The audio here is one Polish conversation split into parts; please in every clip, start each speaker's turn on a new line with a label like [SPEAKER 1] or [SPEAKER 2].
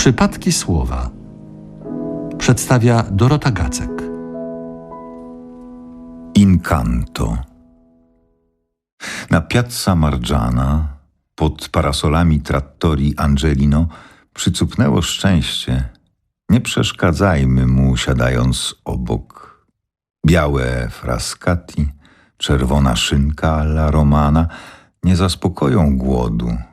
[SPEAKER 1] Przypadki słowa przedstawia Dorota Gacek.
[SPEAKER 2] Incanto. Na Piazza Margiana, pod parasolami trattorii Angelino, przycupnęło szczęście. Nie przeszkadzajmy mu, siadając obok. Białe frascati, czerwona szynka alla romana nie zaspokoją głodu.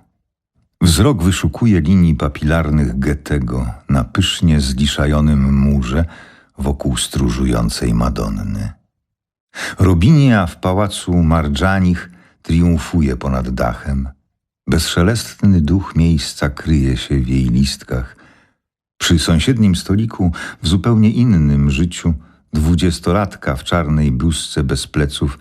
[SPEAKER 2] Wzrok wyszukuje linii papilarnych Goethego na pysznie zliszajonym murze wokół stróżującej Madonny. Robinia w pałacu Marżanich triumfuje ponad dachem. Bezszelestny duch miejsca kryje się w jej listkach. Przy sąsiednim stoliku, w zupełnie innym życiu, dwudziestolatka w czarnej bluzce bez pleców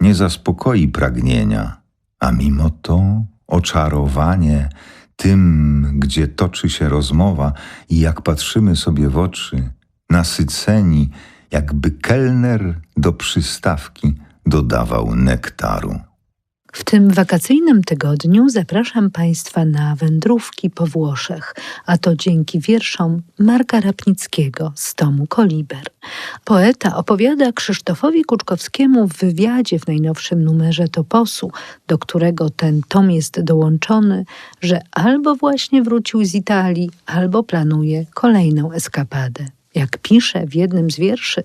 [SPEAKER 2] nie zaspokoi pragnienia, a mimo to oczarowanie tym, gdzie toczy się rozmowa i jak patrzymy sobie w oczy, nasyceni, jakby kelner do przystawki dodawał nektaru.
[SPEAKER 3] W tym wakacyjnym tygodniu zapraszam Państwa na wędrówki po Włoszech, a to dzięki wierszom Marka Rapnickiego z tomu Koliber. Poeta opowiada Krzysztofowi Kuczkowskiemu w wywiadzie w najnowszym numerze Toposu, do którego ten tom jest dołączony, że albo właśnie wrócił z Italii, albo planuje kolejną eskapadę. Jak pisze w jednym z wierszy,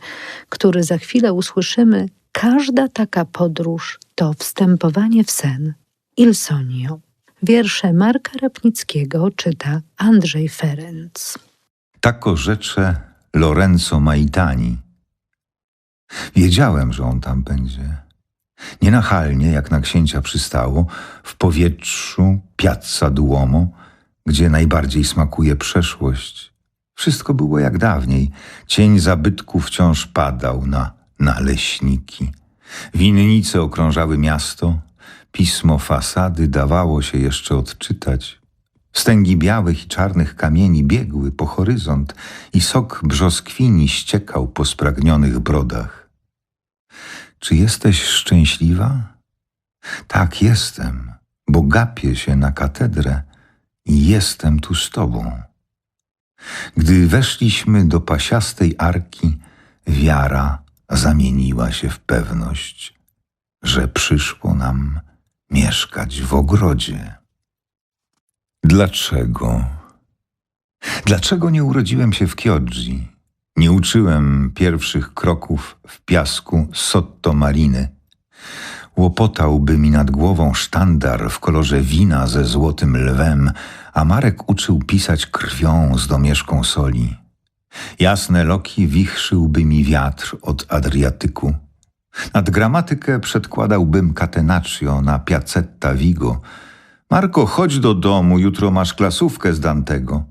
[SPEAKER 3] który za chwilę usłyszymy, każda taka podróż to wstępowanie w sen. Il Sonio. Wiersze Marka Rapnickiego czyta Andrzej Ferenc.
[SPEAKER 2] Tako rzecze Lorenzo Maitani. Wiedziałem, że on tam będzie. Nienachalnie, jak na księcia przystało, w powietrzu Piazza Duomo, gdzie najbardziej smakuje przeszłość. Wszystko było jak dawniej. Cień zabytku wciąż padał na naleśniki. Winnice okrążały miasto, pismo fasady dawało się jeszcze odczytać. Stęgi białych i czarnych kamieni biegły po horyzont i sok brzoskwini ściekał po spragnionych brodach. Czy jesteś szczęśliwa? Tak jestem, bo gapię się na katedrę i jestem tu z tobą. Gdy weszliśmy do pasiastej arki, wiara zamieniła się w pewność, że przyszło nam mieszkać w ogrodzie. Dlaczego? Dlaczego nie urodziłem się w Chioggi? Nie uczyłem pierwszych kroków w piasku Sotto Mariny. Łopotałby mi nad głową sztandar w kolorze wina ze złotym lwem, a Marek uczył pisać krwią z domieszką soli. Jasne loki wichrzyłby mi wiatr od Adriatyku. Nad gramatykę przedkładałbym catenaccio na piazzetta Vigo. Marko, chodź do domu, jutro masz klasówkę z Dantego.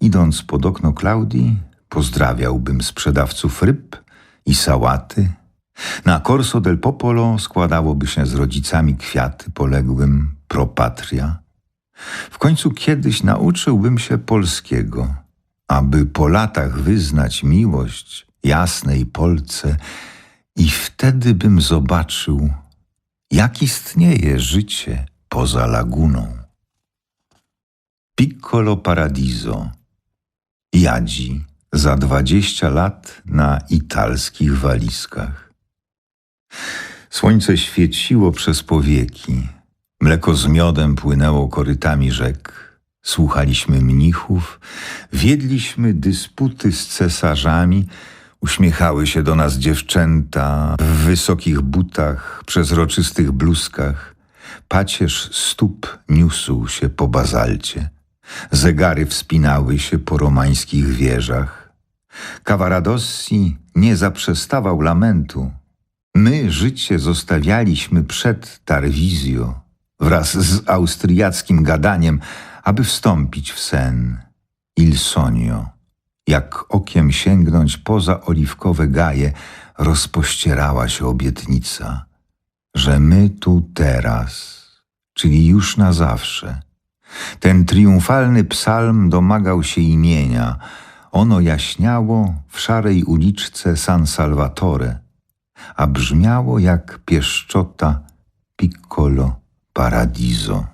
[SPEAKER 2] Idąc pod okno Klaudii, pozdrawiałbym sprzedawców ryb i sałaty. Na Corso del Popolo składałoby się z rodzicami kwiaty poległym pro patria. W końcu kiedyś nauczyłbym się polskiego – aby po latach wyznać miłość jasnej Polce i wtedy bym zobaczył, jak istnieje życie poza laguną. Piccolo Paradiso Jadzi za dwadzieścia lat na italskich walizkach. Słońce świeciło przez powieki, mleko z miodem płynęło korytami rzek, Słuchaliśmy mnichów, wiedliśmy dysputy z cesarzami, uśmiechały się do nas dziewczęta w wysokich butach, przezroczystych bluzkach. Pacierz stóp niósł się po bazalcie. Zegary wspinały się po romańskich wieżach. Cavaradossi nie zaprzestawał lamentu. My życie zostawialiśmy przed Tarwizjo wraz z austriackim gadaniem, aby wstąpić w sen. Il sonio, jak okiem sięgnąć poza oliwkowe gaje, rozpościerała się obietnica, że my tu teraz, czyli już na zawsze. Ten triumfalny psalm domagał się imienia. Ono jaśniało w szarej uliczce San Salvatore, a brzmiało jak pieszczota Piccolo Paradiso.